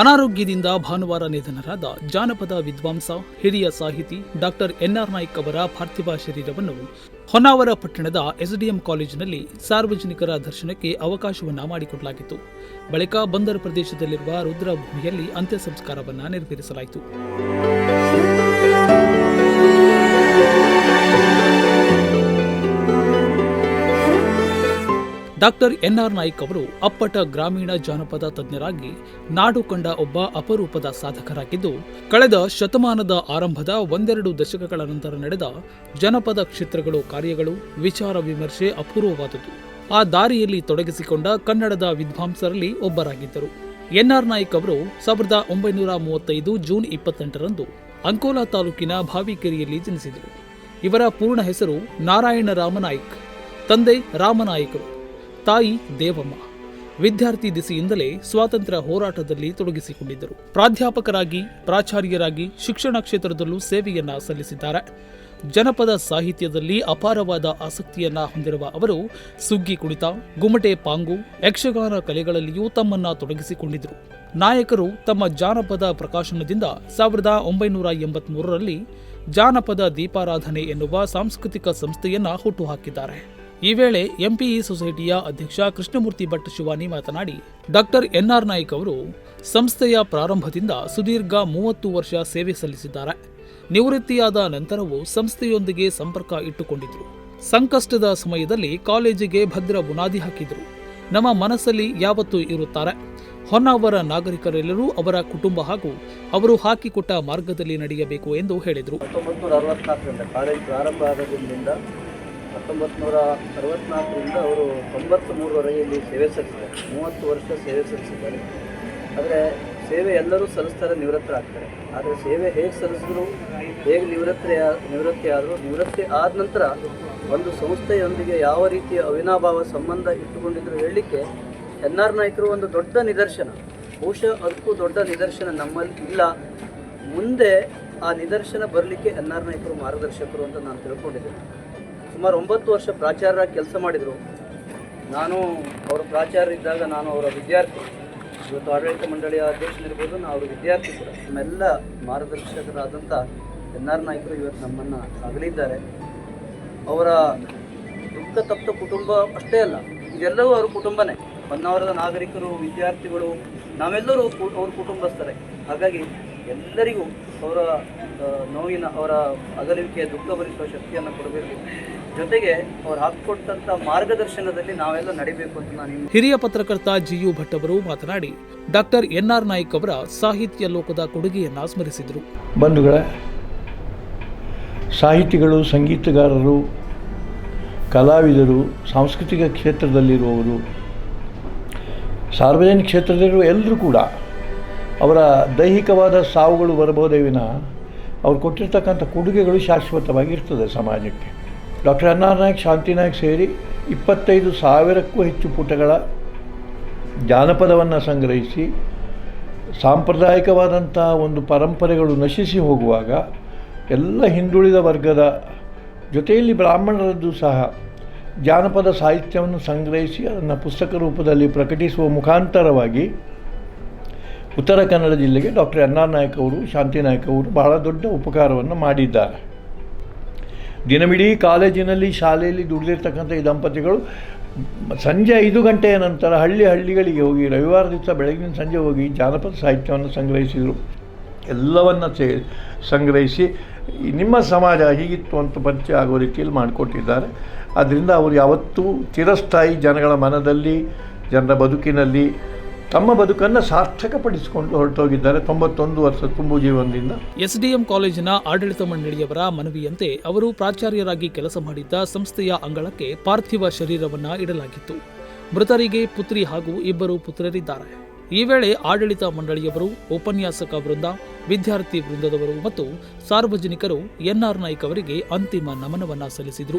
ಅನಾರೋಗ್ಯದಿಂದ ಭಾನುವಾರ ನಿಧನರಾದ ಜಾನಪದ ವಿದ್ವಾಂಸ, ಹಿರಿಯ ಸಾಹಿತಿ ಡಾಕ್ಟರ್ ಎನ್ಆರ್ ನಾಯ್ಕ್ ಅವರ ಪಾರ್ಥಿವ ಶರೀರವನ್ನು ಹೊನ್ನಾವರ ಪಟ್ಟಣದ ಎಸ್ಡಿಎಂ ಕಾಲೇಜಿನಲ್ಲಿ ಸಾರ್ವಜನಿಕರ ದರ್ಶನಕ್ಕೆ ಅವಕಾಶವನ್ನ ಮಾಡಿಕೊಡಲಾಗಿತ್ತು. ಬಳಿಕ ಬಂದರು ಪ್ರದೇಶದಲ್ಲಿರುವ ರುದ್ರಭೂಮಿಯಲ್ಲಿ ಅಂತ್ಯ ಸಂಸ್ಕಾರವನ್ನು ನೆರವೇರಿಸಲಾಯಿತು. ಡಾಕ್ಟರ್ ಎನ್ ಆರ್ ನಾಯ್ಕ್ ಅವರು ಅಪ್ಪಟ ಗ್ರಾಮೀಣ ಜಾನಪದ ತಜ್ಞರಾಗಿ ನಾಡು ಕಂಡ ಒಬ್ಬ ಅಪರೂಪದ ಸಾಧಕರಾಗಿದ್ದು, ಕಳೆದ ಶತಮಾನದ ಆರಂಭದ ಒಂದೆರಡು ದಶಕಗಳ ನಂತರ ನಡೆದ ಜನಪದ ಕ್ಷೇತ್ರಗಳು ಕಾರ್ಯಗಳು ವಿಚಾರ ವಿಮರ್ಶೆ ಅಪೂರ್ವವಾದುದು. ಆ ದಾರಿಯಲ್ಲಿ ತೊಡಗಿಸಿಕೊಂಡ ಕನ್ನಡದ ವಿದ್ವಾಂಸರಲ್ಲಿ ಒಬ್ಬರಾಗಿದ್ದರು. ಎನ್ ಆರ್ ನಾಯ್ಕ್ ಅವರು ಸಾವಿರದ ಒಂಬೈನೂರ ಮೂವತ್ತೈದು ಜೂನ್ ಇಪ್ಪತ್ತೆಂಟರಂದು ಅಂಕೋಲಾ ತಾಲೂಕಿನ ಭಾವಿಕೆರೆಯಲ್ಲಿ ಜನಿಸಿದರು. ಇವರ ಪೂರ್ಣ ಹೆಸರು ನಾರಾಯಣ ರಾಮನಾಯ್ಕ್ ತಂದೆ ರಾಮನಾಯ್ಕರು ತಾಯಿ ದೇವಮ್ಮ. ವಿದ್ಯಾರ್ಥಿ ದಿಸೆಯಿಂದಲೇ ಸ್ವಾತಂತ್ರ್ಯ ಹೋರಾಟದಲ್ಲಿ ತೊಡಗಿಸಿಕೊಂಡಿದ್ದರು. ಪ್ರಾಧ್ಯಾಪಕರಾಗಿ, ಪ್ರಾಚಾರ್ಯರಾಗಿ ಶಿಕ್ಷಣ ಕ್ಷೇತ್ರದಲ್ಲೂ ಸೇವೆಯನ್ನ ಸಲ್ಲಿಸಿದ್ದಾರೆ. ಜನಪದ ಸಾಹಿತ್ಯದಲ್ಲಿ ಅಪಾರವಾದ ಆಸಕ್ತಿಯನ್ನ ಹೊಂದಿರುವ ಅವರು ಸುಗ್ಗಿ ಕುಣಿತ ಗುಮಟೆ ಪಾಂಗು, ಯಕ್ಷಗಾನ ಕಲೆಗಳಲ್ಲಿಯೂ ತಮ್ಮನ್ನ ತೊಡಗಿಸಿಕೊಂಡಿದ್ದರು. ನಾಯಕರು ತಮ್ಮ ಜಾನಪದ ಪ್ರಕಾಶನದಿಂದ ಸಾವಿರದ ಒಂಬೈನೂರ ಎಂಬತ್ಮೂರರಲ್ಲಿ ಜಾನಪದ ದೀಪಾರಾಧನೆ ಎನ್ನುವ ಸಾಂಸ್ಕೃತಿಕ ಸಂಸ್ಥೆಯನ್ನ ಹುಟ್ಟುಹಾಕಿದ್ದಾರೆ ಈ ವೇಳೆ ಎಂಪಿಇ ಸೊಸೈಟಿಯ ಅಧ್ಯಕ್ಷ ಕೃಷ್ಣಮೂರ್ತಿ ಭಟ್ ಶಿವಾನಿ ಮಾತನಾಡಿ, ಡಾಕ್ಟರ್ ಎನ್ಆರ್ ನಾಯ್ಕ್ ಅವರು ಸಂಸ್ಥೆಯ ಪ್ರಾರಂಭದಿಂದ ಸುದೀರ್ಘ ಮೂವತ್ತು ವರ್ಷ ಸೇವೆ ಸಲ್ಲಿಸಿದ್ದಾರೆ. ನಿವೃತ್ತಿಯಾದ ನಂತರವೂ ಸಂಸ್ಥೆಯೊಂದಿಗೆ ಸಂಪರ್ಕ ಇಟ್ಟುಕೊಂಡಿದ್ರು ಸಂಕಷ್ಟದ ಸಮಯದಲ್ಲಿ ಕಾಲೇಜಿಗೆ ಭದ್ರ ಬುನಾದಿ ಹಾಕಿದರು. ನಮ್ಮ ಮನಸ್ಸಲ್ಲಿ ಯಾವತ್ತೂ ಇರುತ್ತಾರೆ. ಹೊನ್ನಾವರ ನಾಗರಿಕರೆಲ್ಲರೂ ಅವರ ಕುಟುಂಬ ಹಾಗೂ ಅವರು ಹಾಕಿಕೊಟ್ಟ ಮಾರ್ಗದಲ್ಲಿ ನಡೆಯಬೇಕು ಎಂದು ಹೇಳಿದರು. ಹತ್ತೊಂಬತ್ತು ನೂರ ಅರವತ್ನಾಲ್ಕರಿಂದ ಅವರು ತೊಂಬತ್ತು ಮೂರವರೆಗೆ ಇಲ್ಲಿ ಸೇವೆ ಸಲ್ಲಿಸಿದ್ದಾರೆ. ಮೂವತ್ತು ವರ್ಷ ಸೇವೆ ಸಲ್ಲಿಸಿದ್ದಾರೆ. ಆದರೆ ಸೇವೆ ಎಲ್ಲರೂ ಸಲ್ಲಿಸ್ತಾರೆ ನಿವೃತ್ತರಾಗ್ತಾರೆ ಆದರೆ ಸೇವೆ ಹೇಗೆ ಸಲ್ಲಿಸಿದ್ರು, ಹೇಗೆ ನಿವೃತ್ತಿ ನಿವೃತ್ತಿ ಆದರೂ, ನಿವೃತ್ತಿ ಆದ ನಂತರ ಒಂದು ಸಂಸ್ಥೆಯೊಂದಿಗೆ ಯಾವ ರೀತಿಯ ಅವಿನಾಭಾವ ಸಂಬಂಧ ಇಟ್ಟುಕೊಂಡಿದ್ರು ಹೇಳಲಿಕ್ಕೆ ಎನ್ ಆರ್ ನಾಯ್ಕರು ಒಂದು ದೊಡ್ಡ ನಿದರ್ಶನ. ಬಹುಶಃ ಅದಕ್ಕೂ ದೊಡ್ಡ ನಿದರ್ಶನ ನಮ್ಮಲ್ಲಿ ಇಲ್ಲ. ಮುಂದೆ ಆ ನಿದರ್ಶನ ಬರಲಿಕ್ಕೆ ಎನ್ ಆರ್ ನಾಯಕರು ಮಾರ್ಗದರ್ಶಕರು ಅಂತ ನಾನು ತಿಳ್ಕೊಂಡಿದ್ದೇನೆ. ಸುಮಾರು ಒಂಬತ್ತು ವರ್ಷ ಪ್ರಾಚಾರ್ಯರಾಗಿ ಕೆಲಸ ಮಾಡಿದರು. ನಾನು ಅವರ ಪ್ರಾಚಾರ್ಯರಿದ್ದಾಗ ನಾನು ಅವರ ವಿದ್ಯಾರ್ಥಿ. ಇವತ್ತು ಆಡಳಿತ ಮಂಡಳಿಯ ಅಧ್ಯಕ್ಷನಿರ್ಬೋದು ನಾನು ಅವರ ವಿದ್ಯಾರ್ಥಿ ಕೂಡ. ನಮ್ಮೆಲ್ಲ ಮಾರ್ಗದರ್ಶಕರಾದಂಥ ಎನ್ ಆರ್ ನಾಯ್ಕರು ಇವತ್ತು ನಮ್ಮನ್ನು ಅಗಲಿದ್ದಾರೆ ಅವರ ದುಃಖ, ತಪ್ತ ಕುಟುಂಬ ಅಷ್ಟೇ ಅಲ್ಲ, ಇದೆಲ್ಲವೂ ಅವ್ರ ಕುಟುಂಬನೇ. ಹೊನ್ನಾವರದ ನಾಗರಿಕರು, ವಿದ್ಯಾರ್ಥಿಗಳು, ನಾವೆಲ್ಲರೂ ಅವ್ರ ಕುಟುಂಬಸ್ಥರೇ. ಹಾಗಾಗಿ ಎಲ್ಲರಿಗೂ ಅವರ ನೋವಿನ, ಅವರ ಅಗಲಿಕೆಯ ದುಃಖ ಭರಿಸುವ ಶಕ್ತಿಯನ್ನು ಕೊಡಬೇಕು. ಜೊತೆಗೆ ಅವ್ರು ಹಾಕಿಕೊಟ್ಟಂತ ಮಾರ್ಗದರ್ಶನದಲ್ಲಿ ನಾವೆಲ್ಲ ನಡಿಬೇಕು ಅಂತ ನಾನು ಹಿರಿಯ ಪತ್ರಕರ್ತ ಜಿಯು ಭಟ್ ಅವರು ಮಾತನಾಡಿ ಡಾಕ್ಟರ್ ಎನ್ ಆರ್ ನಾಯ್ಕ್ ಅವರ ಸಾಹಿತ್ಯ ಲೋಕದ ಕೊಡುಗೆಯನ್ನ ಸ್ಮರಿಸಿದರು. ಬಂಧುಗಳ ಸಾಹಿತಿಗಳು ಸಂಗೀತಗಾರರು ಕಲಾವಿದರು ಸಾಂಸ್ಕೃತಿಕ ಕ್ಷೇತ್ರದಲ್ಲಿರುವವರು ಸಾರ್ವಜನಿಕ ಕ್ಷೇತ್ರದಲ್ಲಿರುವ ಎಲ್ಲರೂ ಕೂಡ ಅವರ ದೈಹಿಕವಾದ ಸಾವುಗಳು ಬರಬಹುದೇ ವಿನ ಅವ್ರು ಕೊಟ್ಟಿರ್ತಕ್ಕಂಥ ಕೊಡುಗೆಗಳು ಶಾಶ್ವತವಾಗಿ ಇರ್ತದೆ ಸಮಾಜಕ್ಕೆ. ಡಾಕ್ಟರ್ ಆರ್ ನಾಯ್ಕ್ ಸೇರಿ ಇಪ್ಪತ್ತೈದು ಸಾವಿರಕ್ಕೂ ಹೆಚ್ಚು ಪುಟಗಳ ಜಾನಪದವನ್ನು ಸಂಗ್ರಹಿಸಿ ಸಾಂಪ್ರದಾಯಿಕವಾದಂಥ ಒಂದು ಪರಂಪರೆಗಳು ನಶಿಸಿ ಹೋಗುವಾಗ ಎಲ್ಲ ಹಿಂದುಳಿದ ವರ್ಗದ ಜೊತೆಯಲ್ಲಿ ಬ್ರಾಹ್ಮಣರದ್ದು ಸಹ ಜಾನಪದ ಸಾಹಿತ್ಯವನ್ನು ಸಂಗ್ರಹಿಸಿ ಅದನ್ನು ಪುಸ್ತಕ ರೂಪದಲ್ಲಿ ಪ್ರಕಟಿಸುವ ಮುಖಾಂತರವಾಗಿ ಉತ್ತರ ಕನ್ನಡ ಜಿಲ್ಲೆಗೆ ಡಾಕ್ಟರ್ ಎನ್ ನಾಯಕ್ ಅವರು, ಶಾಂತಿ ನಾಯಕ್ ಅವರು ಬಹಳ ದೊಡ್ಡ ಉಪಕಾರವನ್ನು ಮಾಡಿದ್ದಾರೆ. ದಿನವಿಡೀ ಕಾಲೇಜಿನಲ್ಲಿ ಶಾಲೆಯಲ್ಲಿ ದುಡಿದಿರ್ತಕ್ಕಂಥ ಈ ದಂಪತಿಗಳು ಸಂಜೆ ಐದು ಗಂಟೆಯ ನಂತರ ಹಳ್ಳಿ ಹಳ್ಳಿಗಳಿಗೆ ಹೋಗಿ ರವಿವಾರ ದಿವಸ ಬೆಳಗಿನ ಸಂಜೆ ಹೋಗಿ ಜಾನಪದ ಸಾಹಿತ್ಯವನ್ನು ಸಂಗ್ರಹಿಸಿದರು. ಎಲ್ಲವನ್ನು ಸೇ ಸಂಗ್ರಹಿಸಿ ನಿಮ್ಮ ಸಮಾಜ ಹೀಗಿತ್ತು ಅಂತ ಪರಿಚಯ ಆಗೋ ರೀತಿಯಲ್ಲಿ ಮಾಡಿಕೊಟ್ಟಿದ್ದಾರೆ. ಆದ್ದರಿಂದ ಅವರು ಯಾವತ್ತೂ ಚಿರಸ್ಥಾಯಿ ಜನಗಳ ಮನದಲ್ಲಿ, ಜನರ ಬದುಕಿನಲ್ಲಿ ತಮ್ಮ ಬದುಕನ್ನು ಸಾರ್ಥಕಪಡಿಸಿಕೊಂಡು ಹೊರಟೋಗಿದ್ದಾರೆ. ತೊಂಬತ್ತೊಂದು ವರ್ಷ ತುಂಬು ಜೀವನದಿಂದ. ಎಸ್ಡಿಎಂ ಕಾಲೇಜಿನ ಆಡಳಿತ ಮಂಡಳಿಯವರ ಮನವಿಯಂತೆ ಅವರು ಪ್ರಾಚಾರ್ಯರಾಗಿ ಕೆಲಸ ಮಾಡಿದ್ದ ಸಂಸ್ಥೆಯ ಅಂಗಳಕ್ಕೆ ಪಾರ್ಥಿವ ಶರೀರವನ್ನ ಇಡಲಾಗಿತ್ತು. ಮೃತರಿಗೆ ಪುತ್ರಿ ಹಾಗೂ ಇಬ್ಬರು ಪುತ್ರರಿದ್ದಾರೆ. ಈ ವೇಳೆ ಆಡಳಿತ ಮಂಡಳಿಯವರು, ಉಪನ್ಯಾಸಕ ವೃಂದ, ವಿದ್ಯಾರ್ಥಿ ವೃಂದದವರು ಮತ್ತು ಸಾರ್ವಜನಿಕರು ಎನ್ಆರ್ ನಾಯ್ಕ್ ಅವರಿಗೆ ಅಂತಿಮ ನಮನವನ್ನ ಸಲ್ಲಿಸಿದರು.